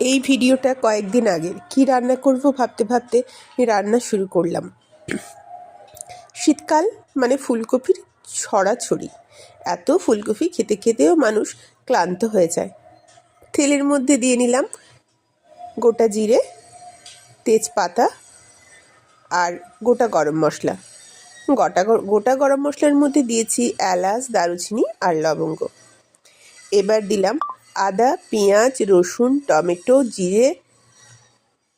এই ভিডিওটা কয়েকদিন আগের কি রান্না করব ভাবতে ভাবতে রান্না শুরু করলাম। শীতকাল মানে ফুলকপির ছড়াছড়ি। এত ফুলকপি খেতে খেতেও মানুষ ক্লান্ত হয়ে যায়। তেলের মধ্যে দিয়ে নিলাম গোটা জিরে, তেজপাতা আর গোটা গরম মশলা। গোটা গোটা গরম মশলার মধ্যে দিয়েছি এলাচ, দারুচিনি আর লবঙ্গ। এবার দিলাম আদা, পেঁয়াজ, রসুন, টমেটো, জিরে,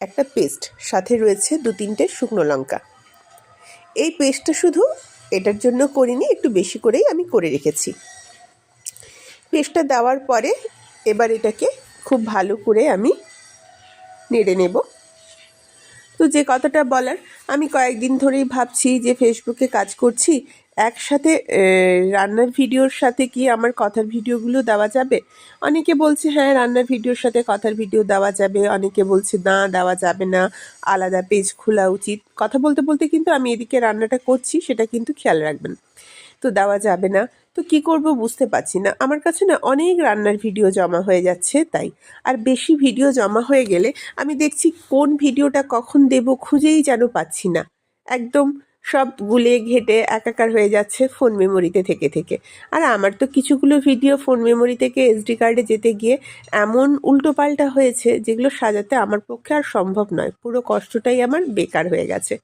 একটা পেস্ট। সাথে রয়েছে দু তিনটে শুকনো লঙ্কা। এই পেস্টটা শুধু এটার জন্য করিনি, একটু বেশি করেই আমি করে রেখেছি। পেস্টটা দেওয়ার পরে এবার এটাকে খুব ভালো করে আমি নেড়ে নেব। তো যে কথাটা বলার, আমি কয়েকদিন ধরেই ভাবছি যে ফেসবুকে কাজ করছি, একসাথে রান্নার ভিডিওর সাথে কি আমার কথার ভিডিওগুলো দেওয়া যাবে? অনেকে বলছে হ্যাঁ রান্নার ভিডিওর সাথে কথার ভিডিও দেওয়া যাবে। অনেকে বলছে, না, দেওয়া যাবে না, আলাদা পেজ খোলা উচিত। কথা বলতে বলতে কিন্তু আমি এদিকে রান্নাটা করছি, সেটা কিন্তু খেয়াল রাখবেন। তো দেওয়া যাবে না। তো কি করব বুঝতে পারছি না। আমার কাছে না অনেক রান্নার ভিডিও জমা হয়ে যাচ্ছে, তাই। আর বেশি ভিডিও জমা হয়ে গেলে আমি দেখছি কোন ভিডিওটা কখন দেব খুঁজেই যেন পাচ্ছি না। একদম সব গুলে ঘেটে একাকার হয়ে যাচ্ছে ফোন মেমোরিতে থেকে থেকে। আর আমার তো কিছুগুলো ভিডিও ফোন মেমোরি থেকে এসডি কার্ডে যেতে গিয়ে এমন উল্টোপাল্টা হয়েছে যেগুলো সাজাতে আমার পক্ষে আর সম্ভব নয়। পুরো কষ্টটাই আমার বেকার হয়ে গেছে।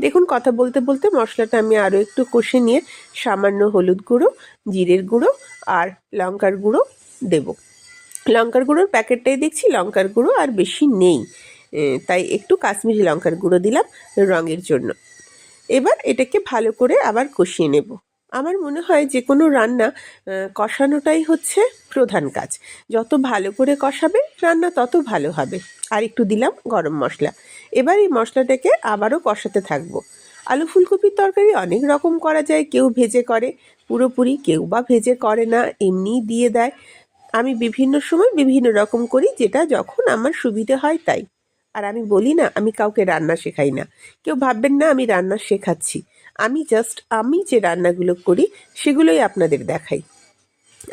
দেখুন, কথা বলতে বলতে মশলাটা আমি আরও একটু কষে নিয়ে সামান্য হলুদ গুঁড়ো, জিরের গুঁড়ো আর লঙ্কার গুঁড়ো দেব। লঙ্কার গুঁড়োর প্যাকেটটাই দেখছি, লঙ্কার গুঁড়ো আর বেশি নেই। তাই একটু কাশ্মীরি লঙ্কার গুঁড়ো দিলাম রঙের জন্য। এবার এটাকে ভালো করে আবার কষিয়ে নেব। আমার মনে হয় যে কোনো রান্না কষানোটাই হচ্ছে প্রধান কাজ। যত ভালো করে কষাবে, রান্না তত ভালো হবে। আর একটু দিলাম গরম মশলা। এবার এই মশলাটাকে আবারও কষাতে থাকব। আলু ফুলকপির তরকারি অনেক রকম করা যায়, কেউ ভেজে করে, পুরোপুরি কেউ বা ভেজে করে না, এমনিই দিয়ে দেয়। আমি বিভিন্ন সময় বিভিন্ন রকম করি, যেটা যখন আমার সুবিধে হয় তাই। আর আমি বলি না, আমি কাউকে রান্না শেখাই না। কেউ ভাববেন না, আমি রান্না শেখাচ্ছি। আমি জাস্ট আমি যে রান্নাগুলো করি, সেগুলোই আপনাদের দেখাই।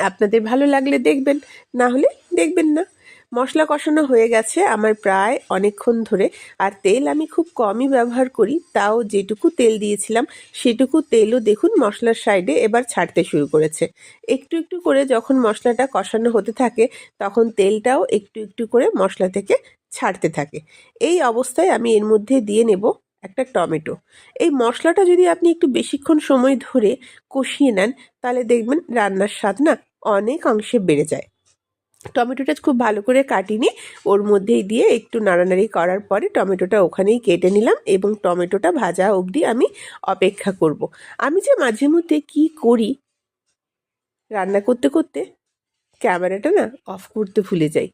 আপনাদের ভালো লাগলে দেখবেন, না হলে দেখবেন না। মশলা কষানো হয়ে গেছে আমার প্রায় অনেকক্ষণ ধরে। আর তেল আমি খুব কমই ব্যবহার করি, তাও যেটুকু তেল দিয়েছিলাম সেটুকু তেলও দেখুন মশলার সাইডে এবার ছাড়তে শুরু করেছে। একটু একটু করে যখন মশলাটা কষানো হতে থাকে, তখন তেলটাও একটু একটু করে মশলা থেকে ছাড়তে থাকে। এই অবস্থায় আমি এর মধ্যে দিয়ে নেব একটা টমেটো। এই মশলাটা যদি আপনি একটু বেশিক্ষণ সময় ধরে কষিয়ে নেন, তাহলে দেখবেন রান্নার স্বাদ না অনেক অংশে বেড়ে যায়। টমেটোটা খুব ভালো করে কাটিনি ওর মধ্যেই দিয়ে একটু নাড়ানাড়ি করার পরে টমেটোটা ওখানেই কেটে নিলাম এবং টমেটোটা ভাজা অবধি আমি অপেক্ষা করব। আমি যে মাঝে মধ্যে কী করি রান্না করতে করতে ক্যামেরাটা না অফ করতে ভুলে যাই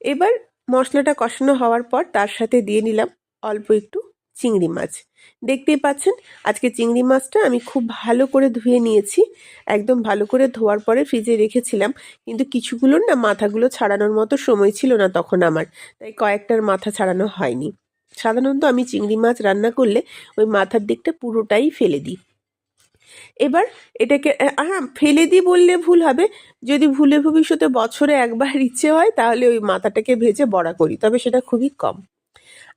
এবার মশলাটা কষানো হওয়ার পর তার সাথে দিয়ে নিলাম অল্প একটু চিংড়ি মাছ। দেখতেই পাচ্ছেন, আজকে চিংড়ি মাছটা আমি খুব ভালো করে ধুয়ে নিয়েছি। একদম ভালো করে ধোয়ার পরে ফ্রিজে রেখেছিলাম, কিন্তু কিছুগুলোর না মাথাগুলো ছাড়ানোর মতো সময় ছিল না তখন আমার, তাই কয়েকটার মাথা ছাড়ানো হয়নি। সাধারণত আমি চিংড়ি মাছ রান্না করলে ওই মাথার দিকটা পুরোটাই ফেলে দিই। এবার এটাকে হ্যাঁ ফেলে দিই বললে ভুল হবে। যদি ভুলে ভবিষ্যতে বছরে একবার ইচ্ছে হয়, তাহলে ওই মাথাটাকে ভেজে বড়া করি, তবে সেটা খুবই কম।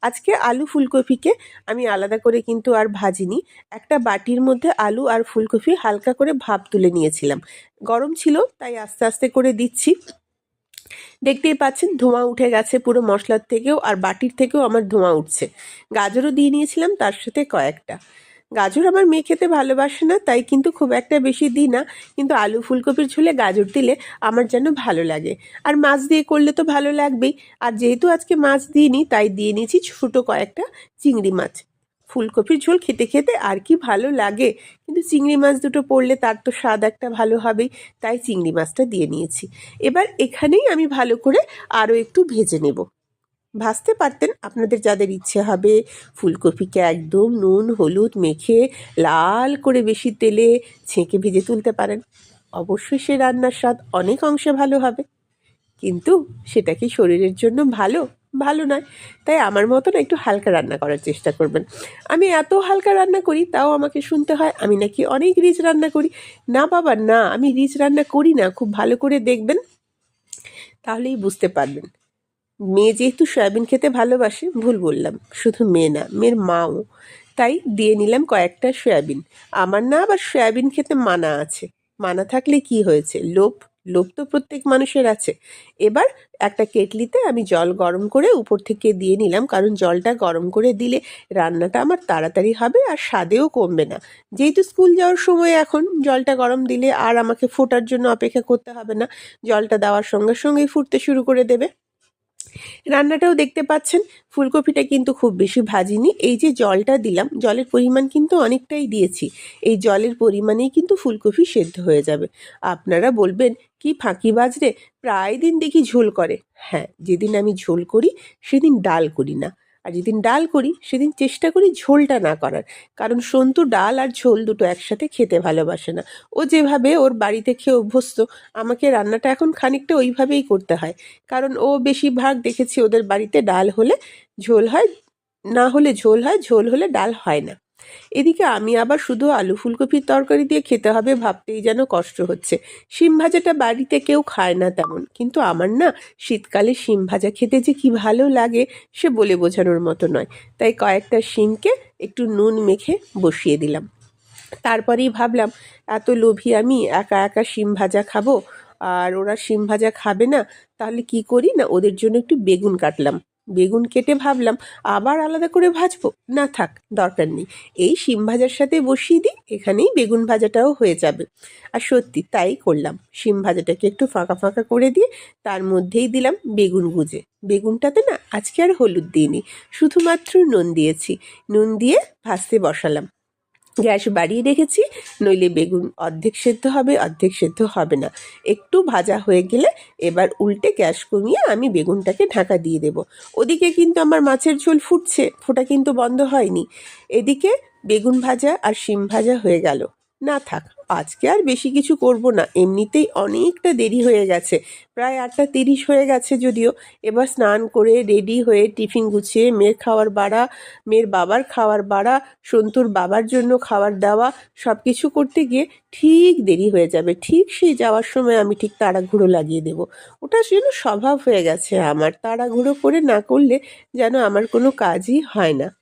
আজকে আলু ফুলকপিকে আমি আলাদা করে কিন্তু আর ভাজিনি। একটা বাটির মধ্যে আলু আর ফুলকপি হালকা করে ভাপ তুলে নিয়েছিলাম। গরম ছিল, তাই আস্তে আস্তে করে দিচ্ছি। দেখতেই পাচ্ছেন, ধোঁয়া উঠে গেছে পুরো মশলার থেকেও আর বাটির থেকেও আমার ধোঁয়া উঠছে। গাজরও দিয়ে নিয়েছিলাম, তার সাথে কয়েকটা। গাজর আমার মেয়ে খেতে ভালোবাসে না, তাই কিন্তু খুব একটা বেশি দিই না। কিন্তু আলু ফুলকপির ঝোলে গাজর দিলে আমার যেন ভালো লাগে। আর মাছ দিয়ে করলে তো ভালো লাগবেই। আর যেহেতু আজকে মাছ দিইনি, তাই দিয়ে নিয়েছি ছোটো কয়েকটা চিংড়ি মাছ। ফুলকপির ঝোল খেতে খেতে আর কি ভালো লাগে। কিন্তু চিংড়ি মাছ দুটো পড়লে তার তো স্বাদ একটা ভালো হবেই, তাই চিংড়ি মাছটা দিয়ে নিয়েছি। এবার এখানেই আমি ভালো করে আরও একটু ভেজে নেব। ভাজতে পারতেন, আপনাদের যাদের ইচ্ছে হবে। ফুলকপিকে একদম নুন, হলুদ মেখে লাল করে বেশি তেলে ছেঁকে ভেজে তুলতে পারেন। অবশ্যই সে রান্নার স্বাদ অনেক অংশে ভালো হবে। কিন্তু সেটা কি শরীরের জন্য ভালো? ভালো নয়। তাই আমার মতন একটু হালকা রান্না করার চেষ্টা করবেন। আমি এত হালকা রান্না করি, তাও আমাকে শুনতে হয় আমি নাকি অনেক রিচ রান্না করি। না বাবা, না, আমি রিচ রান্না করি না, খুব ভালো করে দেখবেন, তাহলেই বুঝতে পারবেন। মেয়ে যেহেতু সয়াবিন খেতে ভালোবাসে, ভুল বললাম, শুধু মেয়ে না, মেয়ের মাও। তাই দিয়ে নিলাম কয়েকটা সয়াবিন। আমার না আবার সয়াবিন খেতে মানা আছে। মানা থাকলে কি হয়েছে? লোভ লোভ তো প্রত্যেক মানুষের আছে। এবার একটা কেটলিতে আমি জল গরম করে উপর থেকে দিয়ে নিলাম, কারণ জলটা গরম করে দিলে রান্নাটা আমার তাড়াতাড়ি হবে আর স্বাদেও কমবে না। যেহেতু স্কুল যাওয়ার সময় এখন জলটা গরম দিলে আর আমাকে ফোটার জন্য অপেক্ষা করতে হবে না। জলটা দেওয়ার সঙ্গে সঙ্গেই ফুটতে শুরু করে দেবে। রান্নাটাও দেখতে পাচ্ছেন, ফুলকপিটা কিন্তু খুব বেশি ভাজিনি। এই যে জলটা দিলাম, জলের পরিমাণ কিন্তু অনেকটাই দিয়েছি। এই জলের পরিমাণেই কিন্তু ফুলকপি সেদ্ধ হয়ে যাবে। আপনারা বলবেন, কি ফাঁকি বাজরে প্রায় দিন দেখি ঝোল করে। হ্যাঁ যেদিন আমি ঝোল করি, সেদিন ডাল করি না। আর যেদিন ডাল করি, সেদিন চেষ্টা করি ঝোলটা না করার। কারণ সন্তু ডাল আর ঝোল দুটো একসাথে খেতে ভালোবাসে না। ও যেভাবে ওর বাড়িতে খেয়ে অভ্যস্ত, আমাকে রান্নাটা এখন খানিকটা ওইভাবেই করতে হয়। কারণ ও বেশিরভাগ দেখেছি ওদের বাড়িতে ডাল হলে ঝোল হয়, না হলে ঝোল হয়, ঝোল হলে ডাল হয় না। এদিকে আমি আবার শুধু আলু ফুলকপির তরকারি দিয়ে খেতে হবে ভাবতেই যেন কষ্ট হচ্ছে। শিম ভাজাটা বাড়িতে কেউ খায় না তেমন, কিন্তু আমার না শীতকালে শিম ভাজা খেতে যে কি ভালো লাগে সে বলে বোঝানোর মতো নয়। তাই কয়েকটা শিমকে একটু নুন মেখে বসিয়ে দিলাম। তারপরেই ভাবলাম, এত লোভী আমি একা একা শিম ভাজা খাব, আর ওরা শিম ভাজা খাবে না, তাহলে কি করি? না ওদের জন্য একটু বেগুন কাটলাম। বেগুন কেটে ভাবলাম, আবার আলাদা করে ভাজবো? না থাক, দরকার নেই। এই শিম ভাজার সাথে বসিয়ে দিই, এখানেই বেগুন ভাজাটাও হয়ে যাবে। আর সত্যি তাই করলাম। শিম ভাজাটাকে একটু ফাঁকা ফাঁকা করে দিয়ে তার মধ্যেই দিলাম বেগুন গুজে। বেগুনটাতে না আজকে আর হলুদ দিইনি, শুধুমাত্র নুন দিয়েছি। নুন দিয়ে ভাজতে বসালাম। গ্যাস বাড়িয়ে রেখেছি, নইলে বেগুন অর্ধেক সেদ্ধ হবে, অর্ধেক সেদ্ধ হবে না। একটু ভাজা হয়ে গেলে এবার উল্টে গ্যাস কমিয়ে আমি বেগুনটাকে ঢাকা দিয়ে দেব। ওদিকে কিন্তু আমার মাছের ঝোল ফুটছে, ফোটা কিন্তু বন্ধ হয়নি। এদিকে বেগুন ভাজা আর শিম ভাজা হয়ে গেল। না থাক। আজকে আর বেশি কিছু করব না। এমনিতেই অনেকটা দেরি হয়ে গেছে। প্রায় আটটা তিরিশ হয়ে গেছে যদিও। এবার স্নান করে রেডি হয়ে টিফিন গুছিয়ে মেয়ের খাওয়ার বাড়া, মেয়ের বাবার খাওয়ার বাড়া, সন্তুর বাবার জন্য খাবার দেওয়া সব কিছু করতে গিয়ে ঠিক দেরি হয়ে যাবে। ঠিক সেই যাওয়ার সময় আমি ঠিক তাড়াঘুড়ো লাগিয়ে দেব। ওটা যেন স্বভাব হয়ে গেছে আমার। তাড়াঘুড়ো করে না করলে যেন আমার কোনো কাজই হয় না।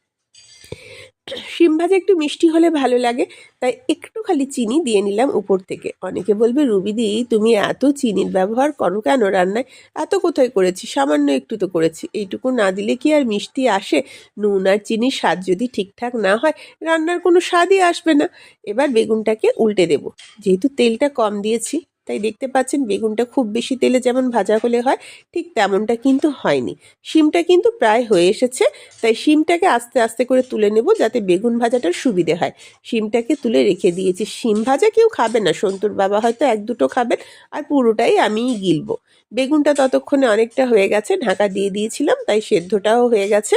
শিম ভাজা একটু মিষ্টি হলে ভালো লাগে, তাই একটু খালি চিনি দিয়ে নিলাম উপর থেকে। অনেকে বলবে রুবিদি তুমি এত চিনির ব্যবহার করো কেন রান্নায়? এত কোথায় করেছি? সামান্য একটু তো করেছি। এইটুকু না দিলে কি আর মিষ্টি আসে? নুন আর চিনির স্বাদ যদি ঠিকঠাক না হয়, রান্নার কোনো স্বাদই আসবে না। এবার বেগুনটাকে উল্টে দেব। যেহেতু তেলটা কম দিয়েছি তাই দেখতে পাচ্ছেন বেগুনটা খুব বেশি তেলে যেমন ভাজা হলে হয়, ঠিক তেমনটা কিন্তু হয়নি। শিমটা কিন্তু প্রায় হয়ে এসেছে, তাই শিমটাকে আস্তে আস্তে করে তুলে নেব যাতে বেগুন ভাজাটার সুবিধে হয়। শিমটাকে তুলে রেখে দিয়েছি। শিম ভাজা কেউ খাবে না, সন্তুর বাবা হয়তো এক দুটো খাবেন আর পুরোটাই আমিই গিলবো। বেগুনটা ততক্ষণে অনেকটা হয়ে গেছে, ঢাকা দিয়ে দিয়েছিলাম, তাই সেদ্ধটাও হয়ে গেছে।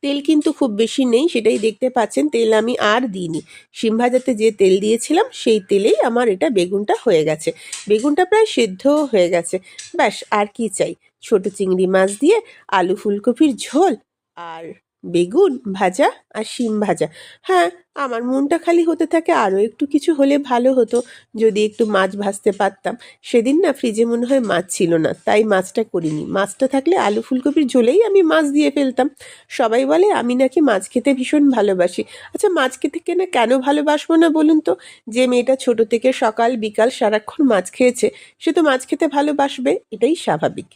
তেল কিন্তু খুব বেশি নেই, সেটাই দেখতে পাচ্ছেন, তেল আমি আর দিইনি। সিমভাজাতে যে তেল দিয়েছিলাম, সেই তেলেই আমার এটা বেগুনটা হয়ে গেছে। বেগুনটা প্রায় সেদ্ধও হয়ে গেছে। ব্যাস, আর কি চাই? ছোট চিংড়ি মাছ দিয়ে আলু ফুলকপির ঝোল আর বেগুন ভাজা আর শিম ভাজা। হ্যাঁ আমার মনটা খালি হতে থাকে আরও একটু কিছু হলে ভালো হতো। যদি একটু মাছ ভাজতে পারতাম। সেদিন না ফ্রিজে মনে হয় মাছ ছিল না, তাই মাছটা করিনি। মাছটা থাকলে আলু ফুলকপির ঝোলেই আমি মাছ দিয়ে ফেলতাম। সবাই বলে, আমি নাকি মাছ খেতে ভীষণ ভালোবাসি। আচ্ছা মাছ খেতে কেনা, কেন ভালোবাসবো না বলুন তো? যে মেয়েটা ছোট থেকে সকাল বিকাল সারাক্ষণ মাছ খেয়েছে, সে তো মাছ খেতে ভালোবাসবে, এটাই স্বাভাবিক।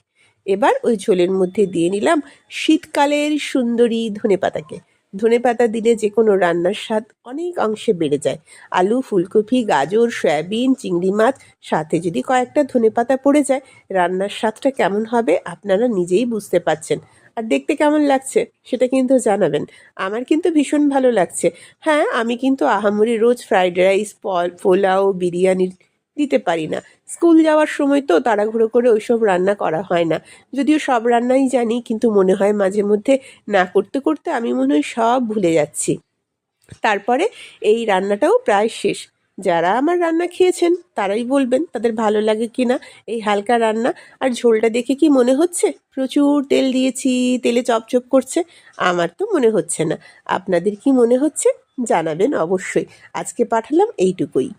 এবার ওই ঝোলের মধ্যে দিয়ে নিলাম শীতকালের সুন্দরী ধনেপাতাকে। ধনেপাতা দিলে যে কোনো রান্নার স্বাদ অনেক অংশে বেড়ে যায়। আলু, ফুলকপি, গাজর, সয়াবিন, চিংড়ি মাছ, সাথে যদি কয়েকটা ধনেপাতা পড়ে যায়, রান্নার স্বাদটা কেমন হবে আপনারা নিজেই বুঝতে পাচ্ছেন আর দেখতে কেমন লাগছে সেটা কিন্তু জানাবেন। আমার কিন্তু ভীষণ ভালো লাগছে। হ্যাঁ আমি কিন্তু আহামরি রোজ ফ্রাইড রাইস পোলাও, বিরিয়ানির দিতে পারি না। স্কুল যাওয়ার সময় তো তাড়াহুড়ো করে ওইসব রান্না করা হয় না। যদিও সব রান্নাই জানি, কিন্তু মনে হয় মাঝে মধ্যে না করতে করতে আমি মনে হয় সব ভুলে যাচ্ছি। তারপরে এই রান্নাটাও প্রায় শেষ। যারা আমার রান্না খেয়েছেন, তারাই বলবেন তাদের ভালো লাগে কি না এই হালকা রান্না। আর ঝোলটা দেখে কি মনে হচ্ছে? প্রচুর তেল দিয়েছি, তেলে চপচপ করছে, আমার তো মনে হচ্ছে না। আপনাদের কি মনে হচ্ছে? জানাবেন অবশ্যই। আজকে পাঠালাম এইটুকুই।